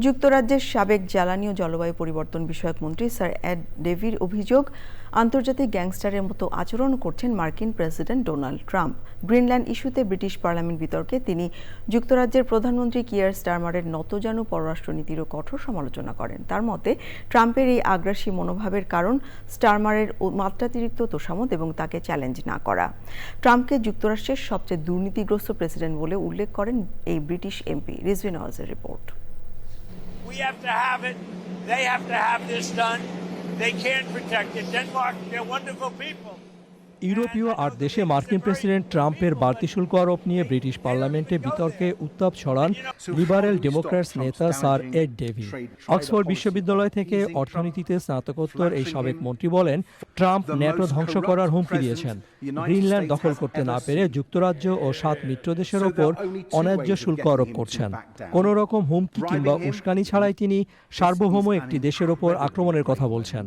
যুক্তরাজ্যের সাবেক জ্বালানি ও জলবায়ু পরিবর্তন বিষয়ক মন্ত্রী স্যার এড ডেভির অভিযোগ, আন্তর্জাতিক গ্যাংস্টারের মতো আচরণ করছেন মার্কিন প্রেসিডেন্ট ডোনাল্ড ট্রাম্প। গ্রিনল্যান্ড ইস্যুতে ব্রিটিশ পার্লামেন্ট বিতর্কে তিনি যুক্তরাজ্যের প্রধানমন্ত্রী কিয়ার স্টারমারের নতজানু পররাষ্ট্রনীতিরও কঠোর সমালোচনা করেন। তার মতে, ট্রাম্পের এই আগ্রাসী মনোভাবের কারণ স্টারমারের মাত্রাতিরিক্ত তোষামত এবং তাকে চ্যালেঞ্জ না করা। ট্রাম্পকে যুক্তরাষ্ট্রের সবচেয়ে দুর্নীতিগ্রস্ত প্রেসিডেন্ট বলে উল্লেখ করেন এই British MP Rizvin report. We have to have it. They have to have this done. They can't protect it. Denmark, they're wonderful people. ইউরোপীয় আট দেশে মার্কিন প্রেসিডেন্ট ট্রাম্পের বাড়তি শুল্ক আরোপ নিয়ে ব্রিটিশ পার্লামেন্টে বিতর্কে উত্তাপ ছড়ান লিবারেল ডেমোক্র্যাটস নেতা স্যার এড ডেভি অক্সফোর্ড বিশ্ববিদ্যালয় থেকে অর্থনীতিতে স্নাতকোত্তর এই সাবেক মন্ত্রী বলেন, ট্রাম্প ন্যাটো ধ্বংস করার হুমকি দিয়েছেন। গ্রিনল্যান্ড দখল করতে না পেরে যুক্তরাজ্য ও সাত মিত্র দেশের ওপর অন্যায্য শুল্ক আরোপ করছেন। কোন রকম হুমকি কিংবা উস্কানি ছাড়াই তিনি সার্বভৌম একটি দেশের ওপর আক্রমণের কথা বলছেন।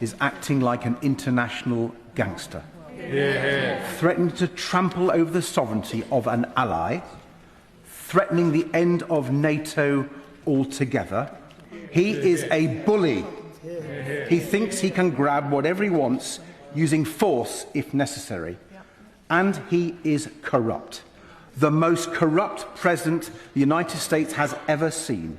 Is acting like an international gangster, threatening to trample over the sovereignty of an ally, threatening the end of NATO altogether. He is a bully. He thinks he can grab whatever he wants using force if necessary. And he is corrupt. The most corrupt president the United States has ever seen.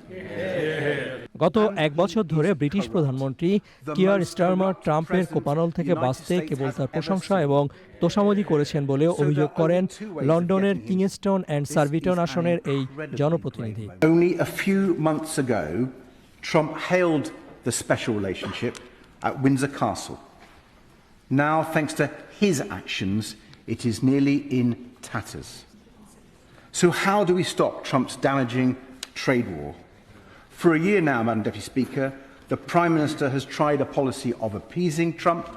গত এক বছর ধরে British প্রধানমন্ত্রী Keir Starmer ট্রাম্পের কোপানল থেকে বাঁচতে কেবল তার প্রশংসা এবং তোষামদি করেছেন বলে অভিযোগ করেন লন্ডনের কিংস্টন অ্যান্ড সার্ভিটন আসনের এই জনপ্রতিনিধি Trump hailed the special relationship at Windsor Castle. Now, thanks to his actions, it is nearly in tatters. So, how do we stop Trump's damaging trade war? For a year now, Madam Deputy Speaker, the Prime Minister has tried a policy of appeasing Trump,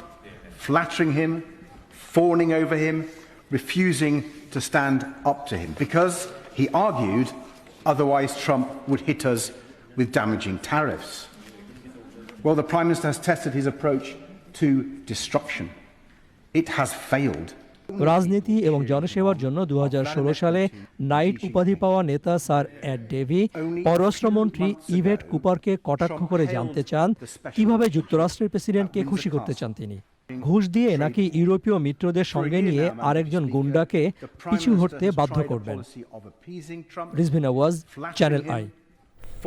flattering him, fawning over him, refusing to stand up to him, because he argued otherwise Trump would hit us with damaging tariffs. Well, the Prime Minister has tested his approach to destruction. It has failed. রাজনীতি এবং জনসেবার জন্য দু হাজার ষোলো সালে night উপাধি পাওয়া নেতা স্যার এড ডেভি, পররাষ্ট্রমন্ত্রী ইভেট কুপারকে কটাক্ষ করে জানতে চান কীভাবে যুক্তরাষ্ট্রের প্রেসিডেন্টকে খুশি করতে চান তিনি। ঘুষ দিয়ে নাকি ইউরোপীয় মিত্রদের সঙ্গে নিয়ে আরেকজন গুন্ডাকে পিছু হটতে বাধ্য করবেন। Rizvin channel I.